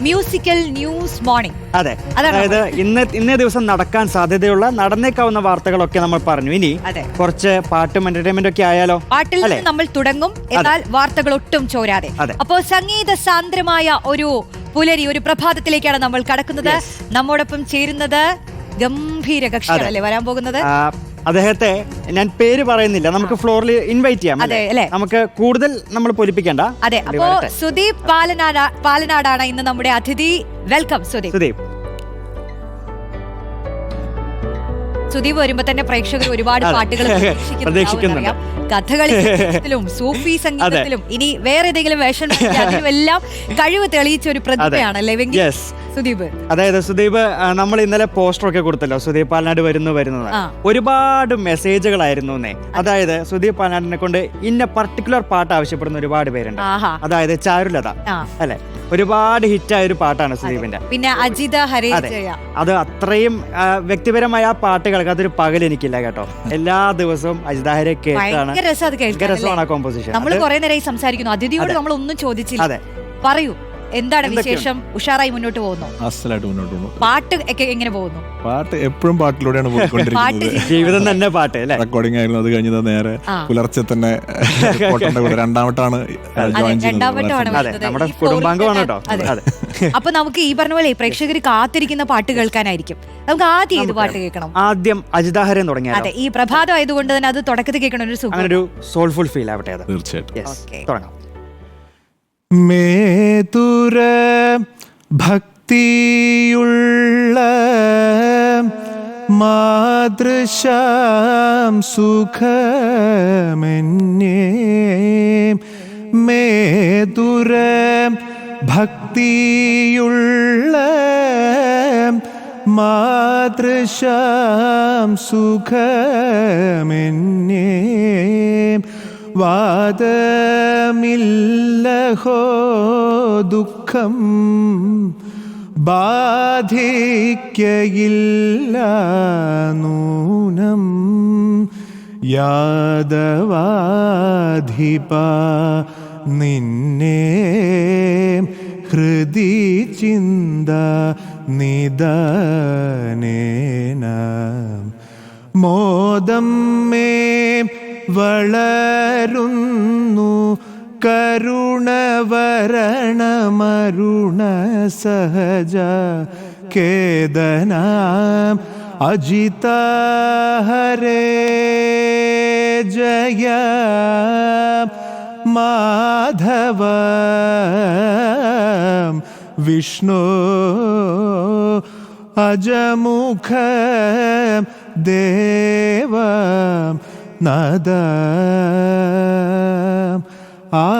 Musical news morning അതെ. അതായത് ഇന്ന് ഇന്നേ ദിവസം നടക്കാൻ സാധ്യതയുള്ള നടന്നേക്കാവുന്ന വാർത്തകളൊക്കെ നമ്മൾ പറഞ്ഞു. ഇനി. കുറച്ച് പാട്ടും എന്റർടൈൻമെന്റ് ഒക്കെ ആയാലോ? പാട്ടിൽ നിന്ന് നമ്മൾ തുടങ്ങും. എന്നാൽ വാർത്തകൾ ഒട്ടും ചോരാതെ അപ്പോ സംഗീത സാന്ദ്രമായ ഒരു പുലരി ഒരു പ്രഭാതത്തിലേക്കാണ് നമ്മൾ കടക്കുന്നത്. നമ്മോടൊപ്പം ചേരുന്നത് ഗംഭീര കക്ഷികളല്ലേ വരാൻ പോകുന്നത്? അദ്ദേഹത്തെ ഞാൻ പേര് പറയുന്നില്ല. നമുക്ക് ഫ്ലോറിൽ ഇൻവൈറ്റ് ചെയ്യാം അതെ, അല്ലേ? അല്ലേ? നമുക്ക് കൂടുതൽ നമ്മൾ പൊലിപ്പിക്കണ്ട. അതെ അപ്പോ വരട്ടെ. സുദീപ് പാലനാട് പാലനാടാണ് ഇന്ന് നമ്മുടെ അതിഥി. വെൽക്കം സുദീപ്. സുദീപ്. സുദീപ് വരുമ്പോ തന്നെ പ്രേക്ഷകർ ഒരുപാട് അതെ. പാട്ടുകൾ പ്രതീക്ഷിക്കുന്നുണ്ട്. കഥകളി സംഗീതത്തിലും സൂഫി സംഗീതത്തിലും ഇനി വേറെ ഏതെങ്കിലും വേഷം എല്ലാം കഴിവ് തെളിയിച്ച ഒരു പ്രതിഭയാണ് വെങ്കി? യെസ് സുദീപ്. അതായത് സുദീപ് നമ്മൾ ഇന്നലെ പോസ്റ്റർ ഒക്കെ കൊടുത്തല്ലോ. സുദീപ് പാലനാട് വരുന്നു വരുന്നത് ഒരുപാട് മെസ്സേജുകളായിരുന്നു അതായത് സുദീപ് പാലനാടിനെ കൊണ്ട് ഇന്ന പർട്ടിക്കുലർ പാട്ട് ആവശ്യപ്പെടുന്ന ഒരുപാട് പേരുണ്ട്. അതായത് ചാരുലത. അല്ലെ? ഒരുപാട് ഹിറ്റായ ഒരു പാട്ടാണ് സുദീപിന്റെ. പിന്നെ അജിത ഹരേ അതെ. അത് അത്രയും വ്യക്തിപരമായ ആ പാട്ടുകൾക്ക് അതൊരു പകൽ എനിക്കില്ല കേട്ടോ. എല്ലാ ദിവസവും അജിതാഹരെ കേട്ടാണ്. കേൾക്കാണ് രസമാണ് കോമ്പോസിഷൻ നമ്മൾ കുറെ നേരമായി സംസാരിക്കുന്നു. അതിഥിയോട് നമ്മൾ ഒന്നും ചോദിച്ചില്ല. പറയൂ. എന്താണ് വിശേഷം? ഉഷാറായി മുന്നോട്ട് പോകുന്നു. അസലായിട്ട് മുന്നോട്ട് പോകുന്നു. പാട്ട് ഒക്കെ എങ്ങനെ പോകുന്നു? പാട്ട് എപ്പോഴും പാട്ടിലൂടെയാണ് പോയിക്കൊണ്ടിരിക്കുന്നത്. ജീവിതം തന്നെ പാട്ട് അല്ലേ? റെക്കോർഡിംഗ് ആയിരുന്നു അത് കഴിഞ്ഞത് നേരെ. പുലർച്ചെ തന്നെ കൂടെ രണ്ടാമട്ടാണ്. നമ്മുടെ കുടുംബാംഗമാണ് കേട്ടോ അപ്പൊ നമുക്ക് ഈ പറഞ്ഞ പോലെ പ്രേക്ഷകർ കാത്തിരിക്കുന്ന പാട്ട് കേൾക്കാനായിരിക്കും. നമുക്ക് ആദ്യം ഏത് പാട്ട് കേൾക്കണം? ആദ്യം അജിതാഹരൻ തുടങ്ങിയ അതെ ഈ പ്രഭാതം ആയതുകൊണ്ട് തന്നെ അത് തുടക്കത്തിൽ കേൾക്കണം ഒരു സുഖം. ഒരു സോൾഫുൾ ഫീൽ ആവട്ടെ തീർച്ചയായിട്ടും. തുടങ്ങാം. മേതുര ഭക്തിയുള്ള മാതൃശാം സുഖമെന്നേ. മേതുര ഭക്തിയുള്ള മാതൃശാം സുഖമെന്നേ. വാദമില്ലഹോ ദുഃഖം ബാധിക്കയില്ല നൂനം യാദവാധിപ നിന്നെ ഹൃദി ചിന്ത നിദനേന. മോദം മേ വളരുന്നു. കരുണവരണമരുണ സഹജ കേദനാം അജിത ഹരേ ജയ. മാധവ. വിഷ്ണു. അജമുഖ. ദേവ. നദ. ആ